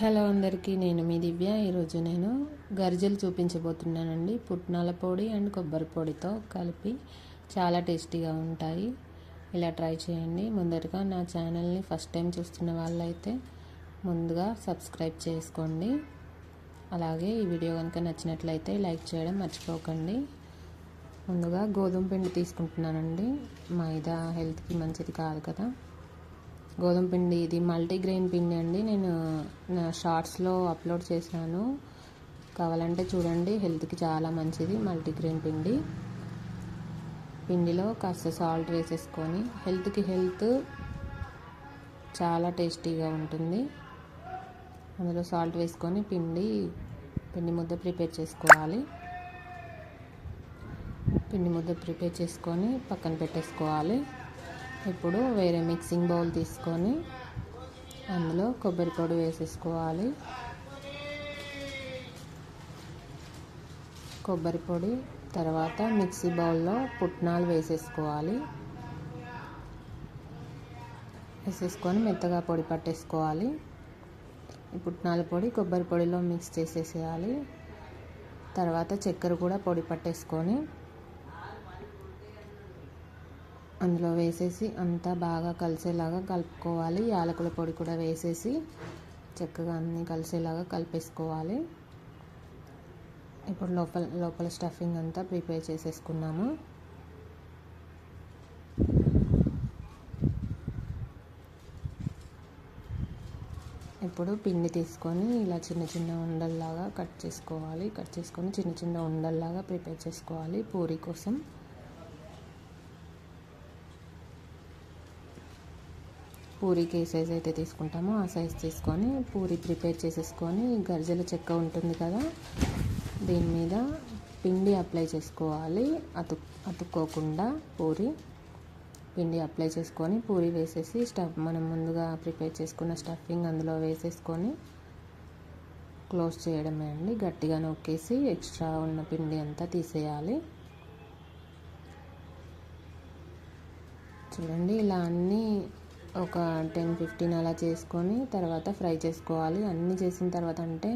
Hello అందరికీ నేను మీ దివ్య. ఈరోజు నేను గరిజలు చూపించబోతున్నానండి. పుట్నాల పొడి అండ్ కొబ్బరి పొడితో కలిపి చాలా టేస్టీగా ఉంటాయి. ఇలా ట్రై చేయండి. ముందరగా నా ఛానల్ని ఫస్ట్ టైం చూస్తున్న వాళ్ళైతే ముందుగా సబ్స్క్రైబ్ చేసుకోండి. అలాగే ఈ వీడియో కనుక నచ్చినట్లయితే లైక్ చేయడం మర్చిపోకండి. ముందుగా గోధుమ పిండి తీసుకుంటున్నానండి. మైదా హెల్త్కి మంచిది కాదు కదా. గోధుమ పిండి ఇది మల్టీగ్రెయిన్ పిండి అండి. నేను నా షార్ట్స్లో అప్లోడ్ చేశాను. కావాలంటే చూడండి హెల్త్కి చాలా మంచిది మల్టీగ్రెయిన్ పిండి. పిండిలో కాస్త సాల్ట్ వేసేసుకొని హెల్త్కి హెల్త్ చాలా టేస్టీగా ఉంటుంది. అందులో సాల్ట్ వేసుకొని పిండి పిండి ముద్ద ప్రిపేర్ చేసుకోవాలి. పిండి ముద్ద ప్రిపేర్ చేసుకొని పక్కన పెట్టేసుకోవాలి. ఇప్పుడు వేరే మిక్సింగ్ బౌల్ తీసుకొని అందులో కొబ్బరి పొడి వేసేసుకోవాలి. కొబ్బరి పొడి తర్వాత మిక్సీ బౌల్లో పుట్నాలు వేసేసుకోవాలి. వేసేసుకొని మెత్తగా పొడి పట్టేసుకోవాలి. ఈ పుట్నాల పొడి కొబ్బరి పొడిలో మిక్స్ చేసేసేయాలి. తర్వాత చక్కెర కూడా పొడి పట్టేసుకొని అందులో వేసేసి అంతా బాగా కలిసేలాగా కలుపుకోవాలి. యాలకుల పొడి కూడా వేసేసి చక్కగా అన్నీ కలిసేలాగా కలిపేసుకోవాలి. ఇప్పుడు లోపల లోపల స్టఫింగ్ అంతా ప్రిపేర్ చేసేసుకున్నాము. ఇప్పుడు పిండి తీసుకొని ఇలా చిన్న చిన్న ఉండల్లాగా కట్ చేసుకోవాలి. కట్ చేసుకొని చిన్న చిన్న ఉండల్లాగా ప్రిపేర్ చేసుకోవాలి పూరి కోసం. పూరీకి ఏ సైజ్ అయితే తీసుకుంటామో. ఆ సైజ్ తీసుకొని పూరి ప్రిపేర్ చేసేసుకొని గర్జల చెక్క ఉంటుంది కదా దీని మీద పిండి అప్లై చేసుకోవాలి. అతు అతుక్కోకుండా పూరి పిండి అప్లై చేసుకొని పూరి వేసేసి స్టఫ్ మనం ముందుగా ప్రిపేర్ చేసుకున్న స్టఫింగ్ అందులో వేసేసుకొని క్లోజ్ చేయడమే అండి. గట్టిగా నొక్కేసి ఎక్స్ట్రా ఉన్న పిండి అంతా తీసేయాలి. చూడండి ఇలా అన్నీ ఒక టెన్ ఫిఫ్టీన్ అలా చేసుకొని తర్వాత ఫ్రై చేసుకోవాలి. అన్నీ చేసిన తర్వాత అంటే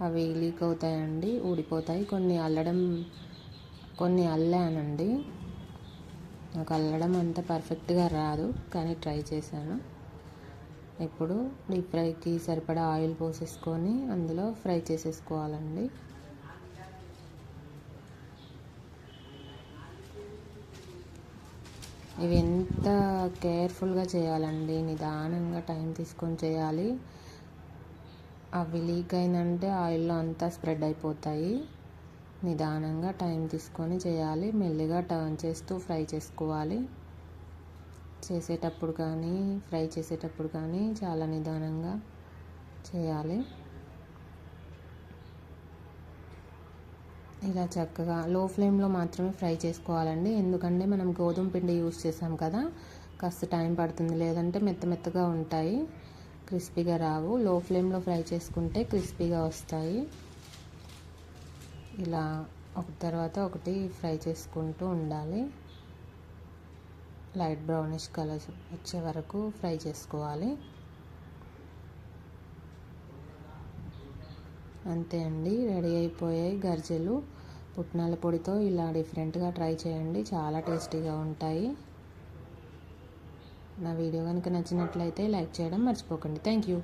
అవి లీక్ అవుతాయండి ఊడిపోతాయి. కొన్ని అల్లడం కొన్ని అల్లానండి. నాకు అల్లడం అంత పర్ఫెక్ట్గా రాదు కానీ ట్రై చేశాను. ఇప్పుడు డీప్ ఫ్రైకి సరిపడా ఆయిల్ పోసేసుకొని అందులో ఫ్రై చేసేసుకోవాలండి. ఇవి ఎంత కేర్ఫుల్గా చేయాలండి? నిదానంగా టైం తీసుకొని చేయాలి. అవి లీక్ అయిందంటే ఆయిల్లో అంతా స్ప్రెడ్ అయిపోతాయి. నిదానంగా టైం తీసుకొని చేయాలి. మెల్లిగా టర్న్ చేస్తూ ఫ్రై చేసుకోవాలి. చేసేటప్పుడు కానీ ఫ్రై చేసేటప్పుడు కానీ చాలా నిదానంగా చేయాలి. ఇలా చక్కగా లో ఫ్లేమ్లో మాత్రమే ఫ్రై చేసుకోవాలండి. ఎందుకంటే మనం గోధుమ పిండి యూస్ చేసాం కదా కాస్త టైం పడుతుంది. లేదంటే మెత్త మెత్తగా ఉంటాయి. క్రిస్పీగా రావు. లో ఫ్లేమ్లో ఫ్రై చేసుకుంటే క్రిస్పీగా వస్తాయి. ఇలా ఒక తర్వాత ఒకటి ఫ్రై చేసుకుంటూ ఉండాలి. లైట్ బ్రౌనిష్ కలర్ వచ్చే వరకు ఫ్రై చేసుకోవాలి. అంతే అండి. రెడీ అయిపోయాయి గర్జెలు. పుట్నాల పొడితో ఇలా డిఫరెంట్గా ట్రై చేయండి. చాలా టేస్టీగా ఉంటాయి. నా వీడియో కనుక నచ్చినట్లయితే లైక్ చేయడం మర్చిపోకండి. Thank you